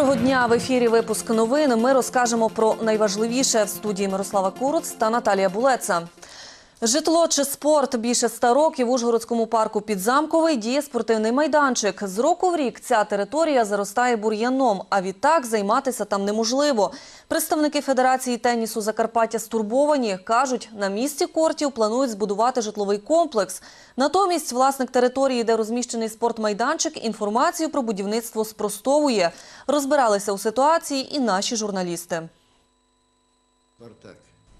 Доброго дня в ефірі. Випуск новин. Ми розкажемо про найважливіше в студії Мирослава Куруц та Наталія Булеца. Житло чи спорт більше ста років в Ужгородському парку Підзамковий діє спортивний майданчик. З року в рік ця територія заростає бур'яном, а відтак займатися там неможливо. Представники Федерації тенісу Закарпаття стурбовані. Кажуть, на місці кортів планують збудувати житловий комплекс. Натомість власник території, де розміщений спортмайданчик, інформацію про будівництво спростовує. Розбиралися у ситуації і наші журналісти.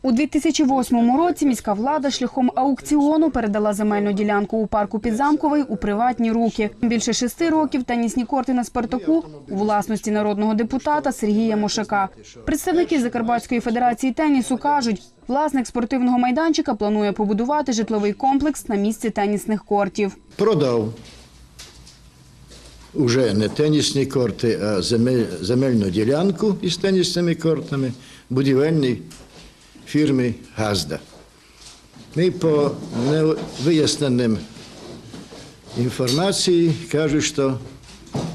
У 2008 році міська влада шляхом аукціону передала земельну ділянку у парку Підзамковий у приватні руки. Більше шести років тенісні корти на Спартаку у власності народного депутата Сергія Мошака. Представники Закарпатської федерації тенісу кажуть, власник спортивного майданчика планує побудувати житловий комплекс на місці тенісних кортів. продав уже не тенісні корти, а земель, земельну ділянку із тенісними кортами будівельній фірмі Газда. Ми по невиясненим інформації кажуть, що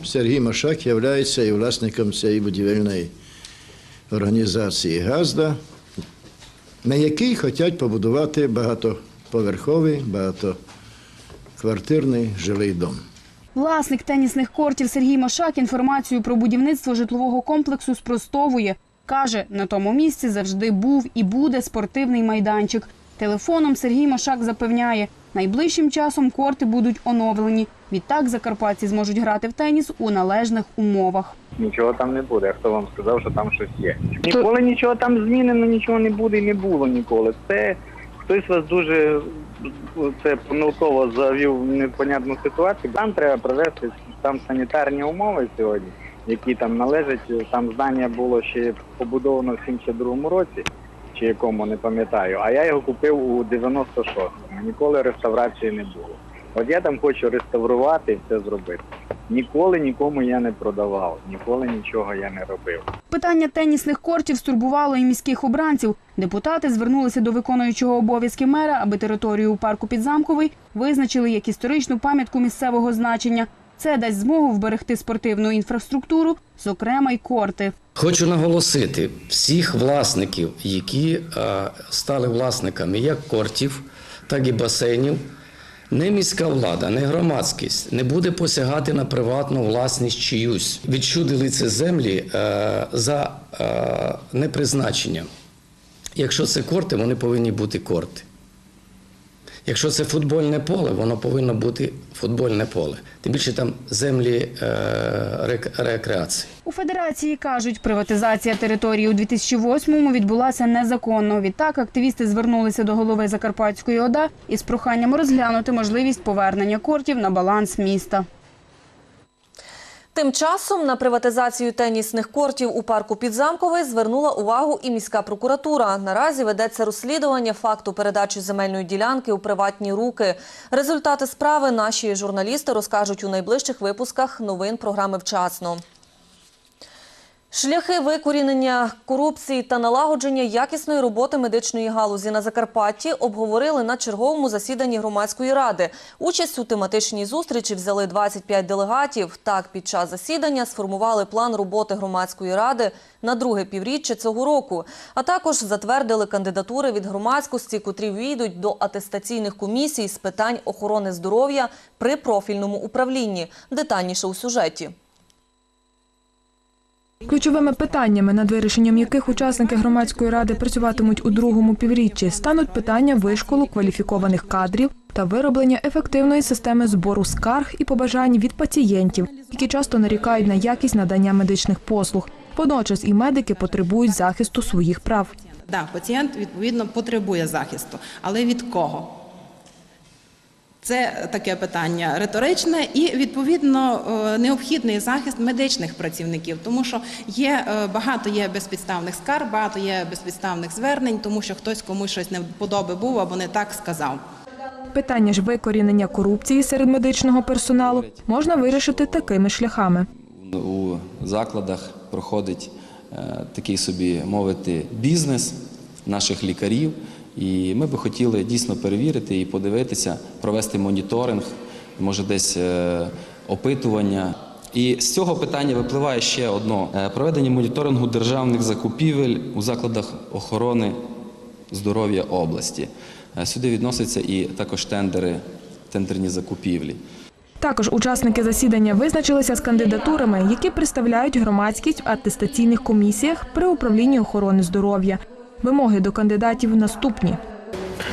Сергій Машак є і власником цієї будівельної організації Газда, на якій хочуть побудувати багатоповерховий, багатоквартирний жилий дом. Власник тенісних кортів Сергій Машак інформацію про будівництво житлового комплексу спростовує. Каже, на тому місці завжди був і буде спортивний майданчик. Телефоном Сергій Машак запевняє, найближчим часом корти будуть оновлені. Відтак закарпатці зможуть грати в теніс у належних умовах. Нічого там не буде. Хто вам сказав, що там щось є? Ніколи нічого там змінено, нічого не буде і не було ніколи. Це хтось вас дуже це помилково завів в непонятну ситуацію. Там треба привести там санітарні умови сьогодні, які там належать. Там здання було ще побудовано в 72-му році, чи якому не пам'ятаю. А я його купив у 96-му. Ніколи реставрації не було. От я там хочу реставрувати і все зробити. Ніколи нікому я не продавав, ніколи нічого я не робив. Питання тенісних кортів стурбувало і міських обранців. Депутати звернулися до виконуючого обов'язки мера, аби територію у парку Підзамковий визначили як історичну пам'ятку місцевого значення. Це дасть змогу вберегти спортивну інфраструктуру, зокрема й корти. Хочу наголосити всіх власників, які е, стали власниками як кортів, так і басейнів. Не міська влада, не громадськість не буде посягати на приватну власність чиюсь. Відчудили ці землі е, за е, непризначенням. Якщо це корти, вони повинні бути корти. Якщо це футбольне поле, воно повинно бути футбольне поле. Тим більше там землі е, рек- рекреації. У федерації кажуть, приватизація території у 2008-му відбулася незаконно. Відтак активісти звернулися до голови Закарпатської ОДА із проханням розглянути можливість повернення кортів на баланс міста. Тим часом на приватизацію тенісних кортів у парку Підзамковий звернула увагу і міська прокуратура. Наразі ведеться розслідування факту передачі земельної ділянки у приватні руки. Результати справи наші журналісти розкажуть у найближчих випусках новин програми «Вчасно». Шляхи викорінення корупції та налагодження якісної роботи медичної галузі на Закарпатті обговорили на черговому засіданні громадської ради. Участь у тематичній зустрічі взяли 25 делегатів. Так, під час засідання сформували план роботи громадської ради на друге півріччя цього року, а також затвердили кандидатури від громадськості, котрі війдуть до атестаційних комісій з питань охорони здоров'я при профільному управлінні. Детальніше у сюжеті. Ключовими питаннями, над вирішенням яких учасники громадської ради працюватимуть у другому півріччі, стануть питання вишколу кваліфікованих кадрів та вироблення ефективної системи збору скарг і побажань від пацієнтів, які часто нарікають на якість надання медичних послуг. Водночас і медики потребують захисту своїх прав. Да, пацієнт відповідно потребує захисту, але від кого? Це таке питання риторичне і відповідно е, необхідний захист медичних працівників, тому що є е, багато є безпідставних скарг, багато є безпідставних звернень, тому що хтось комусь щось не вподоби був або не так сказав. Питання ж викорінення корупції серед медичного персоналу можна вирішити такими шляхами. У закладах проходить е, такий собі мовити бізнес наших лікарів. І ми би хотіли дійсно перевірити і подивитися, провести моніторинг, може десь е, опитування. І з цього питання випливає ще одно: Е, проведення моніторингу державних закупівель у закладах охорони здоров'я області. Е, Сюди відносяться і також тендери, тендерні закупівлі. Також учасники засідання визначилися з кандидатурами, які представляють громадськість в атестаційних комісіях при управлінні охорони здоров'я. Вимоги до кандидатів наступні.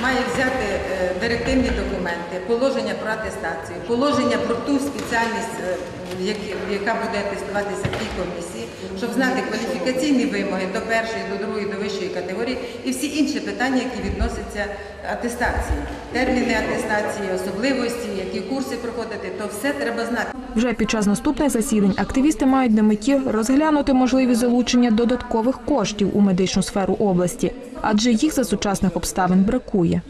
має взяти е, директивні документи, положення про атестацію, положення про ту спеціальність, е, яка буде атестуватися в тій комісії, щоб знати кваліфікаційні вимоги до першої, до другої, до вищої категорії і всі інші питання, які відносяться атестації, терміни атестації, особливості, які курси проходити, то все треба знати. Вже під час наступних засідань активісти мають на меті розглянути можливість залучення додаткових коштів у медичну сферу області, адже їх за сучасних обставин бракує.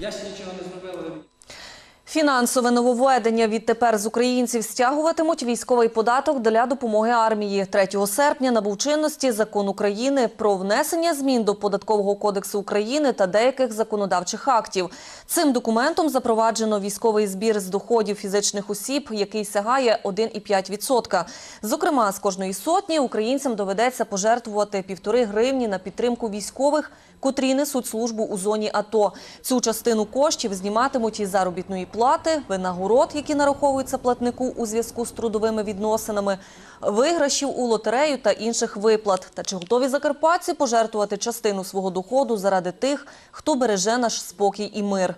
Фінансове нововведення відтепер з українців стягуватимуть військовий податок для допомоги армії. 3 серпня набув чинності закон України про внесення змін до податкового кодексу України та деяких законодавчих актів. Цим документом запроваджено військовий збір з доходів фізичних осіб, який сягає 1,5%. Зокрема, з кожної сотні українцям доведеться пожертвувати півтори гривні на підтримку військових, котрі несуть службу у зоні АТО. Цю частину коштів зніматимуть із заробітної плати, винагород, які нараховуються платнику у зв'язку з трудовими відносинами, виграшів у лотерею та інших виплат. Та чи готові закарпатці пожертвувати частину свого доходу заради тих, хто береже наш спокій і мир?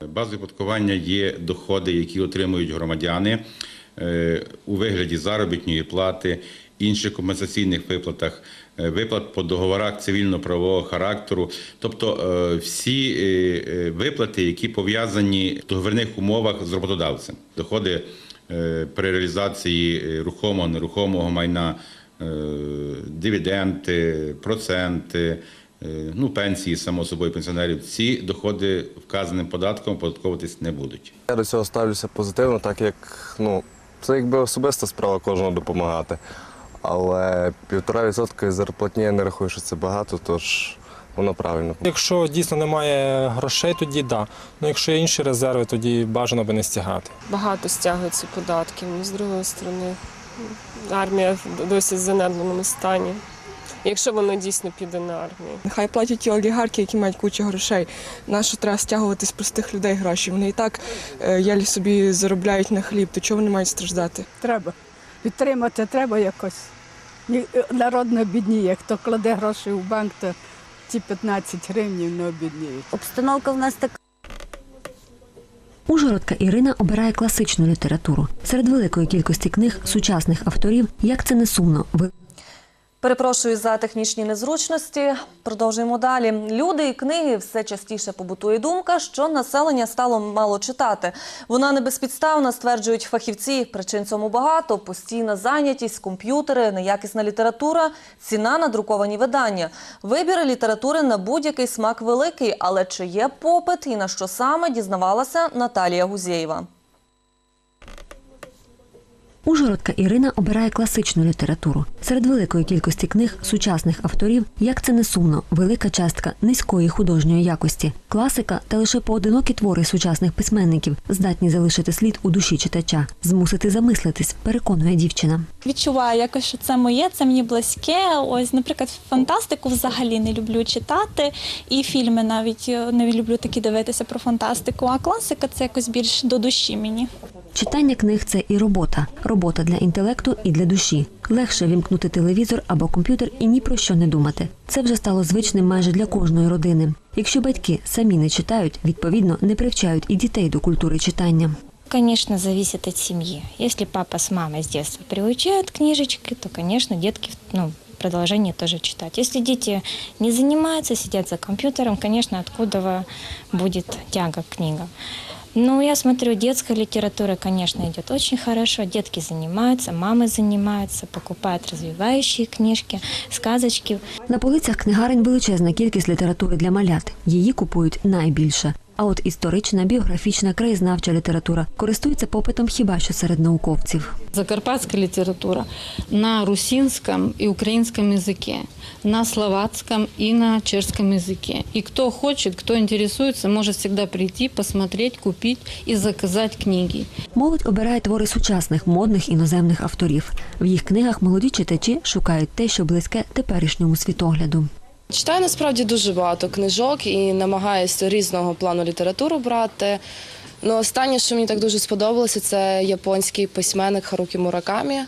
Базою оподаткування є доходи, які отримують громадяни е, у вигляді заробітної плати, інших компенсаційних виплатах, е, виплат по договорах цивільно-правового характеру, тобто е, всі е, виплати, які пов'язані в договірних умовах з роботодавцем, доходи при реалізації рухомого нерухомого майна, дивіденти, проценти. Ну, пенсії, само собою, пенсіонерів, ці доходи вказаним податком оподатковуватись не будуть. Я до цього ставлюся позитивно, так як ну, це якби особиста справа кожного допомагати. Але півтора відсотка зарплатні я не рахую, що це багато, тож воно правильно. Якщо дійсно немає грошей, тоді да. Ну якщо є інші резерви, тоді бажано би не стягати. Багато стягується податків. З другої сторони, армія в досить занедбаному стані. Якщо воно дійсно піде на армію. Нехай платять ті олігархи, які мають кучу грошей. Нащо треба стягувати з простих людей гроші? Вони і так е, ялі собі заробляють на хліб, то чого вони мають страждати? Треба. Підтримати треба якось. Ні- Народ не обідніє. Хто кладе гроші в банк, то ці 15 гривень не обідніють. Обстановка в нас така. Ужгородка Ірина обирає класичну літературу. Серед великої кількості книг сучасних авторів, як це не сумно, ви Перепрошую за технічні незручності. Продовжуємо далі. Люди і книги все частіше побутує думка, що населення стало мало читати. Вона не безпідставна, стверджують фахівці. Причин цьому багато: постійна зайнятість, комп'ютери, неякісна література, ціна на друковані видання. Вибір літератури на будь-який смак великий, але чи є попит і на що саме дізнавалася Наталія Гузєєва. Ужгородка Ірина обирає класичну літературу. Серед великої кількості книг сучасних авторів, як це не сумно, велика частка низької художньої якості, класика та лише поодинокі твори сучасних письменників здатні залишити слід у душі читача, змусити замислитись, переконує дівчина. Відчуваю якось, що це моє, це мені близьке. Ось, наприклад, фантастику взагалі не люблю читати, і фільми навіть е, не люблю такі дивитися про фантастику. А класика це якось більш до душі мені. Читання книг це і робота. Робота для інтелекту і для душі. Легше вімкнути телевізор або комп'ютер і ні про що не думати. Це вже стало звичним майже для кожної родини. Якщо батьки самі не читають, відповідно не привчають і дітей до культури читання. Конечно, зависит от семьи. Если папа с мамой с детства приучают книжечки, то, конечно, детки ну, продолжение тоже читать. Если дети не занимаются, сидят за компьютером, конечно, откуда будет тяга к книгам. Ну, я смотрю, детская литература, конечно, идет очень хорошо. Детки занимаются, мамы занимаются, покупают развивающие книжки, сказочки. На полицях книгарень величезна кількість літератури для малят. Її купують найбільше. А от історична, біографічна, краєзнавча література користується попитом хіба що серед науковців. Закарпатская литература на русинском и украинском языке, на словацком и на чешском языке. И кто хочет, кто интересуется, может всегда прийти, посмотреть, купить и заказать книги. Молодь обирає твори сучасних модних іноземних авторів. В їх книгах молоді читачі шукають те, що близьке теперішньому світогляду. Читаю насправді дуже багато книжок і намагаюся різного плану літературу брати. Ну, останнє, що мені так дуже сподобалося, це японський письменник Харукі Муракамі.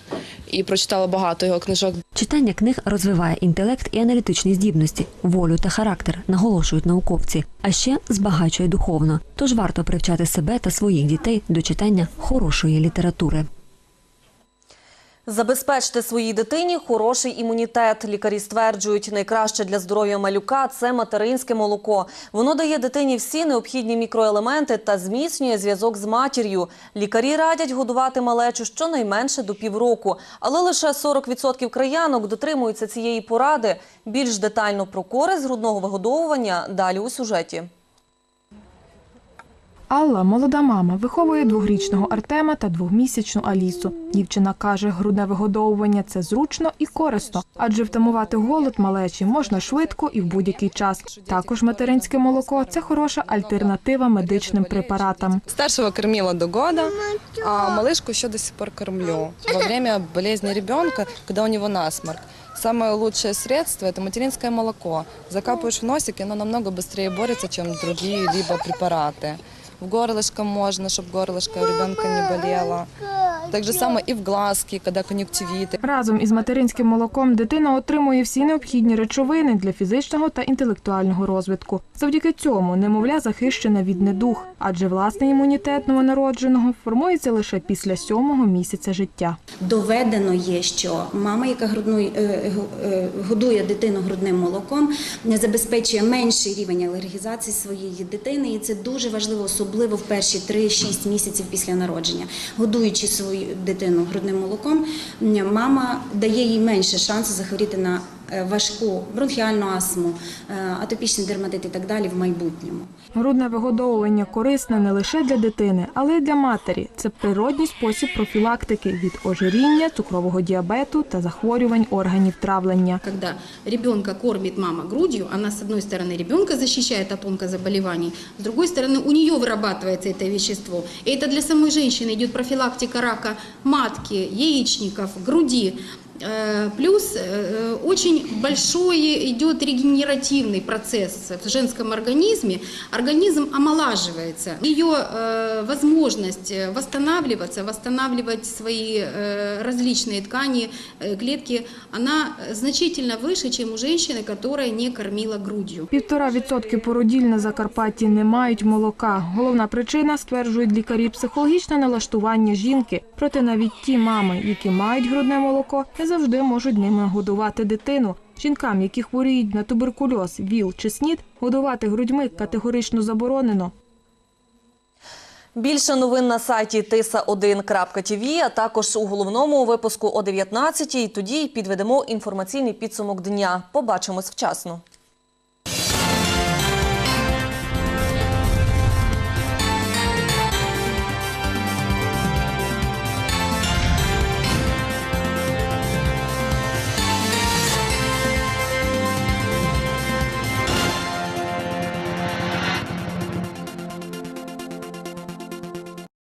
І прочитала багато його книжок. Читання книг розвиває інтелект і аналітичні здібності, волю та характер, наголошують науковці, а ще збагачує духовно. Тож варто привчати себе та своїх дітей до читання хорошої літератури. Забезпечте своїй дитині хороший імунітет. Лікарі стверджують, найкраще для здоров'я малюка це материнське молоко. Воно дає дитині всі необхідні мікроелементи та зміцнює зв'язок з матір'ю. Лікарі радять годувати малечу щонайменше до півроку. Але лише 40% краянок дотримуються цієї поради. Більш детально про користь грудного вигодовування далі у сюжеті. Алла, молода мама, виховує двохрічного Артема та двохмісячну Алісу. Дівчина каже, грудне вигодовування це зручно і корисно, адже втамувати голод малечі можна швидко і в будь-який час. Також материнське молоко це хороша альтернатива медичним препаратам. Старшего кормила до года, а малышку еще до сих пор кормлю. Во время болезни ребенка, когда у него насморк. Самое лучшее средство – это материнское молоко. Закапываешь в носик, и оно намного быстрее борется, чем другие либо препараты. В горлышко можно, чтобы горлышко у ребенка не болело. Так же самое и в глазки, когда конъюнктивиты. Разом із материнським молоком дитина отримує всі необхідні речовини для фізичного та інтелектуального розвитку. Завдяки цьому немовля захищена від недуг, адже власний імунітет новонародженого формується лише після сьомого місяця життя. Доведено є, що мама, яка грудною е, е, годує дитину грудним молоком, забезпечує менший рівень алергізації своєї дитини, і це дуже важливо, особливо в перші 3-6 місяців після народження. Годуючи свою дитину грудним молоком, мама дає їй менше шансу захворіти на важку бронхіальну астму, е, атопічний дерматит і так далі в майбутньому. Грудне вигодовування корисне не лише для дитини, але й для матері. Це природній спосіб профілактики від ожиріння, цукрового діабету та захворювань органів травлення. Когда ребенка кормит мама грудью, она с одной стороны ребенка защищает от онкозаболеваний, с другой стороны у нее вырабатывается это вещество. И это для самой женщины идет профилактика рака матки, яичников, груди. Э, Плюс э, очень большой идет регенеративный процесс в женском организме. Организм омолаживается. Ее э, возможность восстанавливаться, восстанавливать свои э, различные ткани, э, клетки, она значительно выше, чем у женщины, которая не кормила грудью. Півтора відсотки породіль на Закарпатті не мають молока. Головна причина, стверджують лікарі, психологічне налаштування жінки. Проте навіть ті мами, які мають грудне молоко, не завжди можуть ними годувати дитину. Жінкам, які хворіють на туберкульоз, ВІЛ чи СНІД, годувати грудьми категорично заборонено. Більше новин на сайті tisa1.tv, а також у головному випуску о 19-й. Тоді підведемо інформаційний підсумок дня. Побачимось вчасно.